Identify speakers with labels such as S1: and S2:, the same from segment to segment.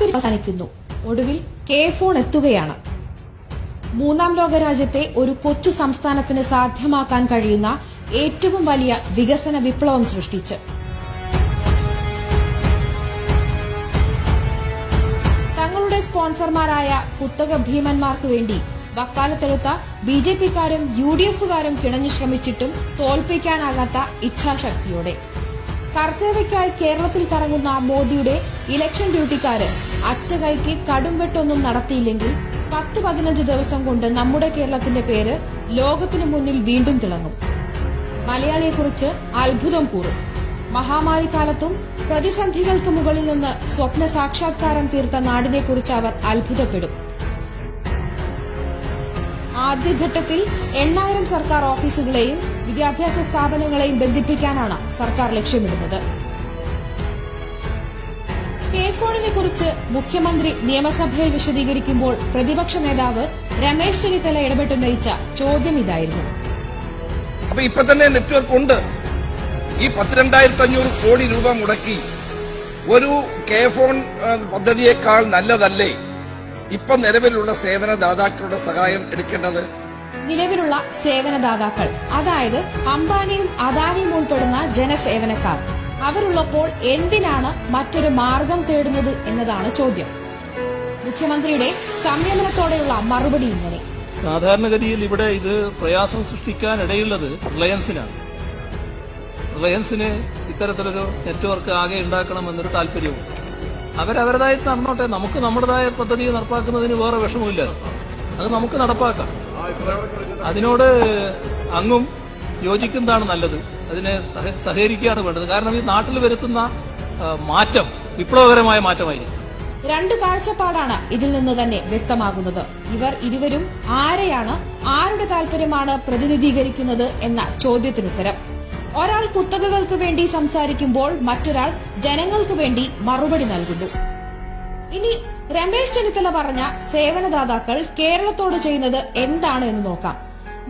S1: കാത്തിരി അവസാനിക്കുന്നു ഒടുവിൽ K phone എത്തുകയാണ് മൂന്നാം ലോക രാജ്യത്തെ ഒരു കൊച്ചു സംസ്ഥാനത്തിന് സാധ്യമാക്കാൻ കഴിയുന്ന ഏറ്റവും വലിയ വികസന വിപ്ലവം സൃഷ്ടിച്ച് തങ്ങളുടെ സ്പോൺസർമാരായ കുത്തക ഭീമന്മാർക്ക് വേണ്ടി വക്കാലത്തെടുത്ത ബി ജെ പിക്കാരും യു ഡി എഫുകാരും കിണഞ്ഞു ശ്രമിച്ചിട്ടും തോൽപ്പിക്കാനാകാത്ത ഇച്ഛാശക്തിയോടെ കർസേവയ്ക്കായി കേരളത്തിൽ കറങ്ങുന്ന മോദിയുടെ ഇലക്ഷൻ ഡ്യൂട്ടിക്കാര് അറ്റകൈക്ക് കടുംവെട്ടൊന്നും നടത്തിയില്ലെങ്കിൽ പത്ത് പതിനഞ്ച് ദിവസം കൊണ്ട് നമ്മുടെ കേരളത്തിന്റെ പേര് ലോകത്തിനു മുന്നിൽ വീണ്ടും തിളങ്ങും മലയാളിയെക്കുറിച്ച് അത്ഭുതം കൂറും മഹാമാരി കാലത്തും പ്രതിസന്ധികൾക്ക് മുകളിൽ നിന്ന് സ്വപ്ന സാക്ഷാത്കാരം തീർത്ത നാടിനെക്കുറിച്ച് അവർ അത്ഭുതപ്പെടും ആദ്യഘട്ടത്തിൽ എണ്ണായിരം സർക്കാർ ഓഫീസുകളെയും വിദ്യാഭ്യാസ സ്ഥാപനങ്ങളെയും ബന്ധിപ്പിക്കാനാണ് സർക്കാർ ലക്ഷ്യമിടുന്നത് കെ ഫോണിനെ കുറിച്ച് മുഖ്യമന്ത്രി നിയമസഭയിൽ വിശദീകരിക്കുമ്പോൾ പ്രതിപക്ഷ നേതാവ് രമേശ് ചെന്നിത്തല ഇടപെട്ടുന്നയിച്ച ചോദ്യം ഇതായിരുന്നു
S2: അപ്പൊ ഇപ്പൊ തന്നെ നെറ്റ്വർക്ക് ഉണ്ട് ഈ പത്തിരണ്ടായിരത്തി അഞ്ഞൂറ് കോടി രൂപ മുടക്കി ഒരു കെ ഫോൺ പദ്ധതിയേക്കാൾ നല്ലതല്ലേ ഇപ്പൊ നിലവിലുള്ള സേവനദാതാക്കളുടെ സഹായം എടുക്കേണ്ടത്
S1: നിലവിലുള്ള സേവനദാതാക്കൾ അതായത് അംബാനിയും അദാനിയും ഉൾപ്പെടുന്ന ജനസേവനക്കാർ അവരുള്ളപ്പോൾ എന്തിനാണ് മറ്റൊരു മാർഗം തേടുന്നത് എന്നതാണ് ചോദ്യം മുഖ്യമന്ത്രിയുടെ സംയമനത്തോടെയുള്ള മറുപടി ഇങ്ങനെ
S3: സാധാരണഗതിയിൽ ഇവിടെ ഇത് പ്രയാസം സൃഷ്ടിക്കാൻ ഇടയുള്ളത് റിലയൻസിനാണ് റിലയൻസിന് ഇത്തരത്തിലൊരു നെറ്റ്വർക്ക് ആകെ ഉണ്ടാക്കണമെന്നൊരു താല്പര്യമുണ്ട് അവരവരുടേതായ നടന്നോട്ടെ നമുക്ക് നമ്മുടേതായ പദ്ധതി നടപ്പാക്കുന്നതിന് വേറെ വിഷമമില്ല അത് നമുക്ക് നടപ്പാക്കാം അതിനോട് അങ്ങും യോജിക്കുന്നതാണ് നല്ലത് അതിനെ സഹകരിക്കുകയാണ് വേണ്ടത് കാരണം ഈ നാട്ടിൽ വരുത്തുന്ന മാറ്റം വിപ്ലവകരമായ മാറ്റമായിരിക്കും
S1: രണ്ട് കാഴ്ചപ്പാടാണ് ഇതിൽ നിന്ന് തന്നെ വ്യക്തമാകുന്നത് ഇവർ ഇരുവരും ആരെയാണ് ആരുടെ താൽപര്യമാണ് പ്രതിനിധീകരിക്കുന്നത് എന്ന ചോദ്യത്തിനുത്തരം ഒരാൾ കുത്തകകൾക്ക് വേണ്ടി സംസാരിക്കുമ്പോൾ മറ്റൊരാൾ ജനങ്ങൾക്ക് വേണ്ടി മറുപടി നൽകുന്നു ഇനി രമേശ് ചെന്നിത്തല പറഞ്ഞ സേവനദാതാക്കൾ കേരളത്തോട് ചെയ്യുന്നത് എന്താണ് എന്ന് നോക്കാം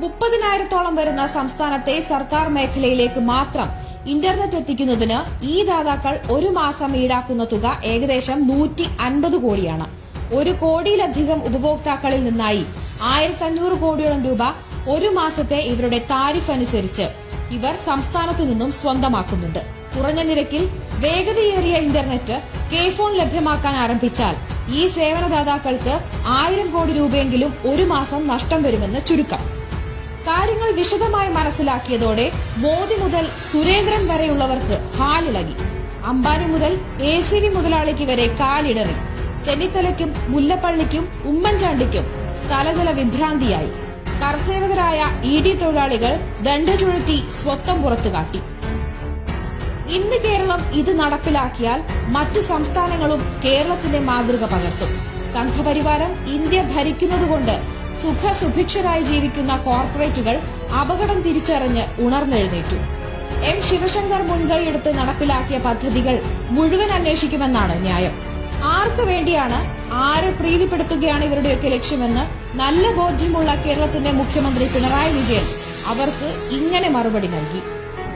S1: മുപ്പതിനായിരത്തോളം വരുന്ന സംസ്ഥാനത്തെ സർക്കാർ മേഖലയിലേക്ക് മാത്രം ഇന്റർനെറ്റ് എത്തിക്കുന്നതിന് ഈ ദാതാക്കൾ ഒരു മാസം ഈടാക്കുന്ന തുക ഏകദേശം നൂറ്റി അൻപത് കോടിയാണ് ഒരു കോടിയിലധികം ഉപഭോക്താക്കളിൽ നിന്നായി ആയിരത്തി അഞ്ഞൂറ് കോടിയോളം രൂപ ഒരു മാസത്തെ ഇവരുടെ താരിഫ് അനുസരിച്ച് ഇവർ സംസ്ഥാനത്തു നിന്നും സ്വന്തമാക്കുന്നുണ്ട് കുറഞ്ഞ നിരക്കിൽ വേഗതയേറിയ ഇന്റർനെറ്റ് കെ ഫോൺ ലഭ്യമാക്കാൻ ആരംഭിച്ചാൽ ഈ സേവനദാതാക്കൾക്ക് ആയിരം കോടി രൂപയെങ്കിലും ഒരു മാസം നഷ്ടം വരുമെന്ന് ചുരുക്കം കാര്യങ്ങൾ വിശദമായി മനസ്സിലാക്കിയതോടെ മോദി മുതൽ സുരേന്ദ്രൻ വരെയുള്ളവർക്ക് ഹാലിളകി അംബാനി മുതൽ എ സി വി മുതലാളിക്ക് വരെ കാലിടറി ചെന്നിത്തലയ്ക്കും മുല്ലപ്പള്ളിക്കും ഉമ്മൻചാണ്ടിക്കും സ്ഥലജല വിഭ്രാന്തിയായി കർസേവകരായ ഇ ഡി തൊഴിലാളികൾ ദണ്ഡ ചുഴത്തി സ്വത്തം പുറത്തു കാട്ടി ഇന്ന് കേരളം ഇത് നടപ്പിലാക്കിയാൽ മറ്റ് സംസ്ഥാനങ്ങളും കേരളത്തിന്റെ മാതൃക പകർത്തും സംഘപരിവാരം ഇന്ത്യ ഭരിക്കുന്നതുകൊണ്ട് സുഖസുഭിക്ഷരായി ജീവിക്കുന്ന കോർപ്പറേറ്റുകൾ അപകടം തിരിച്ചറിഞ്ഞ് ഉണർന്നെഴുന്നേറ്റു എം ശിവശങ്കർ മുൻകൈയെടുത്ത് നടപ്പിലാക്കിയ പദ്ധതികൾ മുഴുവൻ അന്വേഷിക്കുമെന്നാണ് ന്യായം ആർക്കു വേണ്ടിയാണ് ആരെ പ്രീതിപ്പെടുത്തുകയാണ് ഇവരുടെയൊക്കെ ലക്ഷ്യമെന്ന് നല്ല ബോധ്യമുള്ള കേരളത്തിന്റെ മുഖ്യമന്ത്രി പിണറായി വിജയൻ അവർക്ക് ഇങ്ങനെ മറുപടി നൽകി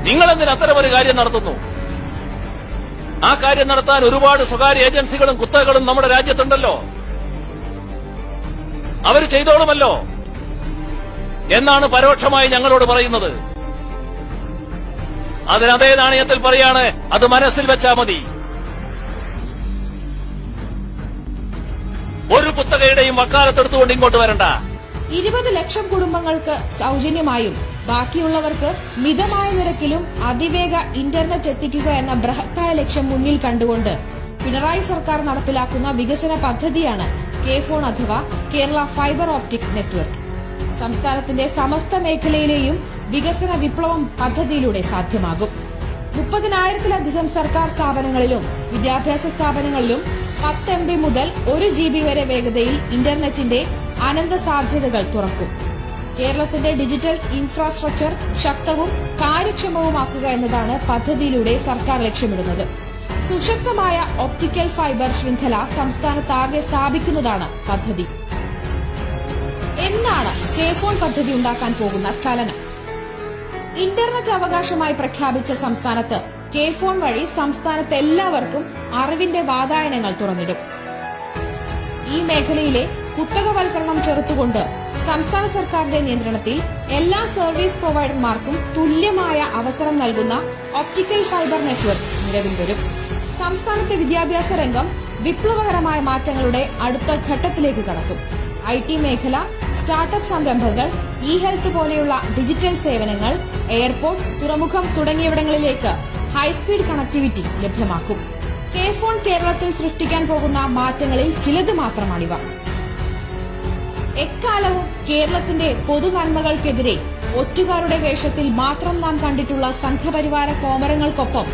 S4: നിങ്ങൾ എന്തിന് അത്തരം ഒരു കാര്യം നടത്തുന്നു ആ കാര്യം നടത്താൻ ഒരുപാട് സ്വകാര്യ ഏജൻസികളും കുത്തകളും നമ്മുടെ രാജ്യത്തുണ്ടല്ലോ അവർ ചെയ്തോളുമല്ലോ എന്നാണ് പരോക്ഷമായി ഞങ്ങളോട് പറയുന്നത് അതിനതേ നാണയത്തിൽ പറയാണ് അത് മനസ്സിൽ വെച്ചാ മതി എംഎൽഎയുടെയും വക്കാലത്തെടുത്തുകൊണ്ട് ഇങ്ങോട്ട് വരണ്ട
S1: ഇരുപത് ലക്ഷം കുടുംബങ്ങൾക്ക് സൗജന്യമായും ബാക്കിയുള്ളവർക്ക് മിതമായ നിരക്കിലും അതിവേഗ ഇന്റർനെറ്റ് എത്തിക്കുക എന്ന ബൃഹത്തായ ലക്ഷ്യം മുന്നിൽ കണ്ടുകൊണ്ട് പിണറായി സർക്കാർ നടപ്പിലാക്കുന്ന വികസന പദ്ധതിയാണ് കെ ഫോൺ അഥവാ കേരള ഫൈബർ ഓപ്റ്റിക് നെറ്റ്വർക്ക് സംസ്ഥാനത്തിന്റെ സമസ്ത മേഖലയിലെയും വികസന വിപ്ലവം പദ്ധതിയിലൂടെ സാധ്യമാകും മുപ്പതിനായിരത്തിലധികം സർക്കാർ സ്ഥാപനങ്ങളിലും വിദ്യാഭ്യാസ സ്ഥാപനങ്ങളിലും പത്ത് എം ബി മുതൽ ഒരു ജി ബി വരെ വേഗതയിൽ ഇന്റർനെറ്റിന്റെ അനന്ത സാധ്യതകൾ തുറക്കും കേരളത്തിന്റെ ഡിജിറ്റൽ ഇൻഫ്രാസ്ട്രക്ചർ ശക്തവും കാര്യക്ഷമവുമാക്കുക എന്നതാണ് പദ്ധതിയിലൂടെ സർക്കാർ ലക്ഷ്യമിടുന്നത് സുശക്തമായ ഒപ്റ്റിക്കൽ ഫൈബർ ശൃംഖല സംസ്ഥാനത്താകെ സ്ഥാപിക്കുന്നതാണ് പദ്ധതി എന്നാണ് കേഫോൺ പദ്ധതി ഉണ്ടാക്കാൻ പോകുന്ന ചലനം ഇന്റർനെറ്റ് അവകാശമായി പ്രഖ്യാപിച്ച സംസ്ഥാനത്ത് കെ ഫോൺ വഴി സംസ്ഥാനത്ത് എല്ലാവർക്കും അറിവിന്റെ വാതായനങ്ങൾ തുറന്നിടും ഈ മേഖലയിലെ കുത്തകവൽക്കരണം ചെറുത്തുകൊണ്ട് സംസ്ഥാന സർക്കാരിന്റെ നിയന്ത്രണത്തിൽ എല്ലാ സർവീസ് പ്രൊവൈഡർമാർക്കും തുല്യമായ അവസരം നൽകുന്ന ഒപ്റ്റിക്കൽ ഫൈബർ നെറ്റ്വർക്ക് നിലവിൽ വരും സംസ്ഥാനത്തെ വിദ്യാഭ്യാസ രംഗം വിപ്ലവകരമായ മാറ്റങ്ങളുടെ അടുത്ത ഘട്ടത്തിലേക്ക് കടക്കും ഐ ടി മേഖല സ്റ്റാർട്ടപ്പ് സംരംഭങ്ങൾ ഇ ഹെൽത്ത് പോലെയുള്ള ഡിജിറ്റൽ സേവനങ്ങൾ എയർപോർട്ട് തുറമുഖം തുടങ്ങിയവിടങ്ങളിലേക്ക് ഹൈസ്പീഡ് കണക്ടിവിറ്റി ലഭ്യമാക്കും കെ ഫോൺ കേരളത്തിൽ സൃഷ്ടിക്കാൻ പോകുന്ന മാറ്റങ്ങളിൽ ചിലത് മാത്രമാണിവ എക്കാലവും കേരളത്തിന്റെ പൊതുനന്മകൾക്കെതിരെ ഒറ്റുകാരുടെ വേഷത്തിൽ മാത്രം നാം കണ്ടിട്ടുള്ള സംഘപരിവാര കോമരങ്ങൾക്കൊപ്പം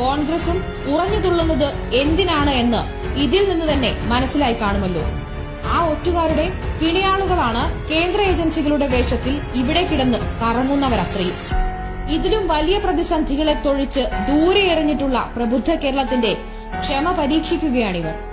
S1: കോൺഗ്രസും ഉറഞ്ഞുതുള്ളുന്നത് എന്തിനാണ് എന്ന് ഇതിൽ നിന്ന് തന്നെ മനസ്സിലായി കാണുമല്ലോ ആ ഒറ്റുകാരുടെ പിണയാളുകളാണ് കേന്ദ്ര ഏജൻസികളുടെ വേഷത്തിൽ ഇവിടെ കിടന്ന് കറങ്ങുന്നവരത്രയും ഇതിലും വലിയ പ്രതിസന്ധികളെ തൊഴിച്ച് ദൂരെ എറിഞ്ഞിട്ടുള്ള പ്രബുദ്ധ കേരളത്തിന്റെ ക്ഷമ പരീക്ഷിക്കുകയാണിവർ